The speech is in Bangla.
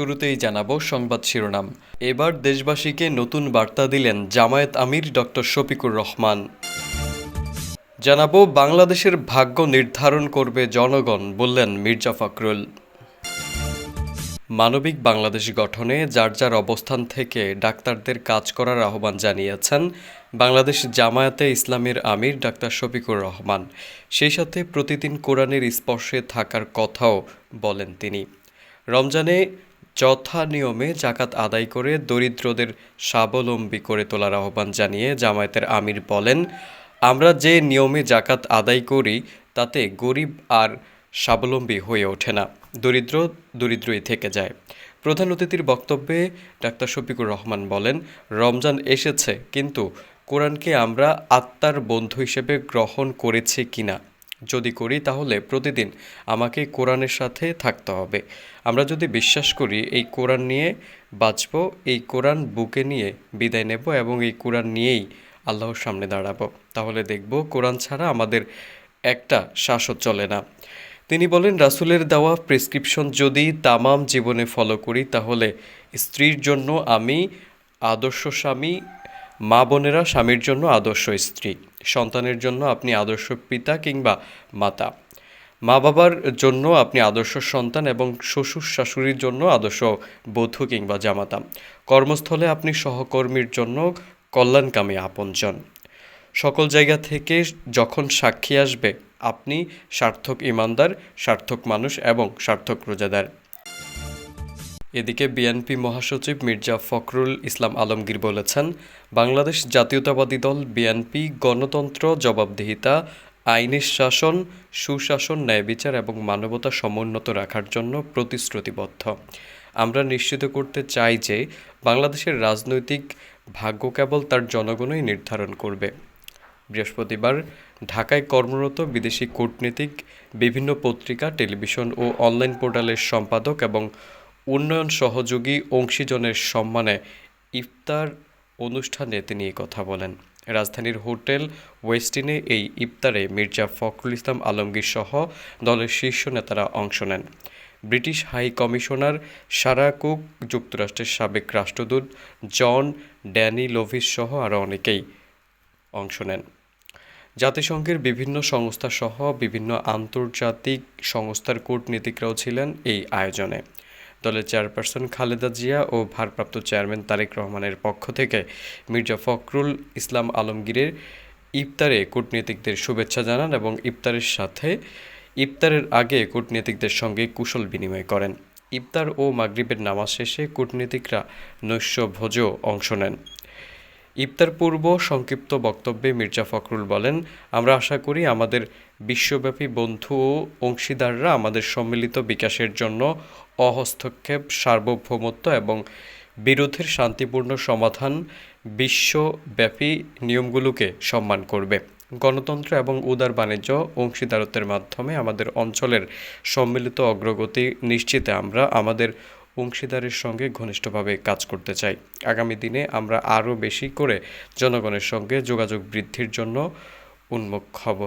শুরুতেই জানাব সংবাদ শিরোনাম। এবার দেশবাসীকে নতুন বার্তা দিলেন জামায়াত আমির ডক্টর শফিকুর রহমান। জানাব বাংলাদেশের ভাগ্য নির্ধারণ করবে জনগণ, বললেন মির্জা ফখরুল। মানবিক বাংলাদেশ গঠনে যার যার অবস্থান থেকে ডাক্তারদের কাজ করার আহ্বান জানিয়েছেন বাংলাদেশ জামায়াতে ইসলামের আমির ডাক্তার শফিকুর রহমান। সেই সাথে প্রতিদিন কোরআনের স্পর্শে থাকার কথাও বলেন তিনি। রমজানে যথা নিয়মে জাকাত আদায় করে দরিদ্রদের স্বাবলম্বী করে তোলার আহ্বান জানিয়ে জামায়াতের আমির বলেন, আমরা যে নিয়মে জাকাত আদায় করি, তাতে গরিব আর স্বাবলম্বী হয়ে ওঠে না। দরিদ্র দরিদ্রই থেকে যায়। প্রধান অতিথির বক্তব্যে ডাক্তার শফিকুর রহমান বলেন, রমজান এসেছে, কিন্তু কোরআনকে আমরা আত্মার বন্ধু হিসেবে গ্রহণ করেছি কিনা? যদি করি তাহলে প্রতিদিন আমাকে কোরআনের সাথে থাকতে হবে। আমরা যদি বিশ্বাস করি এই কোরআন নিয়ে বাঁচব, এই কোরআন বুকে নিয়ে বিদায় নেব এবং এই কোরআন নিয়েই আল্লাহর সামনে দাঁড়াবো, তাহলে দেখব কোরআন ছাড়া আমাদের একটা শ্বাসও চলে না। তিনি বলেন, রাসূলের দেওয়া প্রেসক্রিপশন যদি তামাম জীবনে ফলো করি, তাহলে স্ত্রীর জন্য আমি আদর্শ স্বামী মা বোনেরা স্বামীর জন্য আদর্শ স্ত্রী, সন্তানের জন্য আপনি আদর্শ পিতা কিংবা মাতা। মা বাবার জন্য আপনি আদর্শ সন্তান এবং শ্বশুর শাশুড়ির জন্য আদর্শ বধূ কিংবা জামাতা। কর্মস্থলে আপনি সহকর্মীর জন্য কল্যাণকামী আপনজন। সকল জায়গা থেকে যখন সাক্ষী আসবে, আপনি সার্থক ইমানদার, সার্থক মানুষ এবং সার্থক রোজাদার। এদিকে বিএনপি মহাসচিব মির্জা ফখরুল ইসলাম আলমগীর বলেছেন, বাংলাদেশ জাতীয়তাবাদী দল বিএনপি গণতন্ত্র, জবাবদিহিতা, আইনের শাসন, সুশাসন, ন্যায় বিচার এবং মানবতা সমুন্নত রাখার জন্য প্রতিশ্রুতিবদ্ধ। আমরা নিশ্চিত করতে চাই যে বাংলাদেশের রাজনৈতিক ভাগ্য কেবল তার জনগণই নির্ধারণ করবে। বৃহস্পতিবার ঢাকায় কর্মরত বিদেশি কূটনীতিক, বিভিন্ন পত্রিকা, টেলিভিশন ও অনলাইন পোর্টালের সম্পাদক এবং উন্নয়ন সহযোগী অংশীজনের সম্মানে ইফতার অনুষ্ঠানে তিনি কথা বলেন। রাজধানীর হোটেল ওয়েস্টিনে এই ইফতারে মির্জা ফখরুল ইসলাম আলমগীর সহ দলের শীর্ষ নেতারা অংশ নেন। British high commissioner Sarah Cook, যুক্তরাষ্ট্রের সাবেক রাষ্ট্রদূত জন ড্যানি লোভিস সহ আরও অনেকেই অংশ নেন। জাতিসংঘের বিভিন্ন সংস্থা সহ বিভিন্ন আন্তর্জাতিক সংস্থার কূটনীতিকরাও ছিলেন এই আয়োজনে। দলের চেয়ারপারসন খালেদা জিয়া ও ভারপ্রাপ্ত চেয়ারম্যান তারেক রহমানের পক্ষ থেকে মির্জা ফখরুল ইসলাম আলমগীরের ইফতারে কূটনীতিকদের শুভেচ্ছা জানান এবং ইফতারের সাথে ইফতারের আগে কূটনীতিকদের সঙ্গে কুশল বিনিময় করেন। ইফতার ও মাগরিবের নামাজ শেষে কূটনীতিকরা নৈশ ভোজেও অংশ নেন। ইফতার পূর্ব সংক্ষিপ্ত বক্তব্যে মির্জা ফখরুল বলেন, আমরা আশা করি আমাদের বিশ্বব্যাপী বন্ধু ও অংশীদাররা আমাদের সম্মিলিত বিকাশের জন্য অহস্তক্ষেপ, সার্বভৌমত্ব এবং বিরোধের শান্তিপূর্ণ সমাধান বিশ্বব্যাপী নিয়মগুলোকে সম্মান করবে। গণতন্ত্র এবং উদার বাণিজ্য অংশীদারত্বের মাধ্যমে আমাদের অঞ্চলের সম্মিলিত অগ্রগতি নিশ্চিতে আমরা আমাদের অংশীদারের সঙ্গে ঘনিষ্ঠভাবে কাজ করতে চাই। আগামী দিনে আমরা আরও বেশি করে জনগণের সঙ্গে যোগাযোগ বৃদ্ধির জন্য উন্মুখ হব।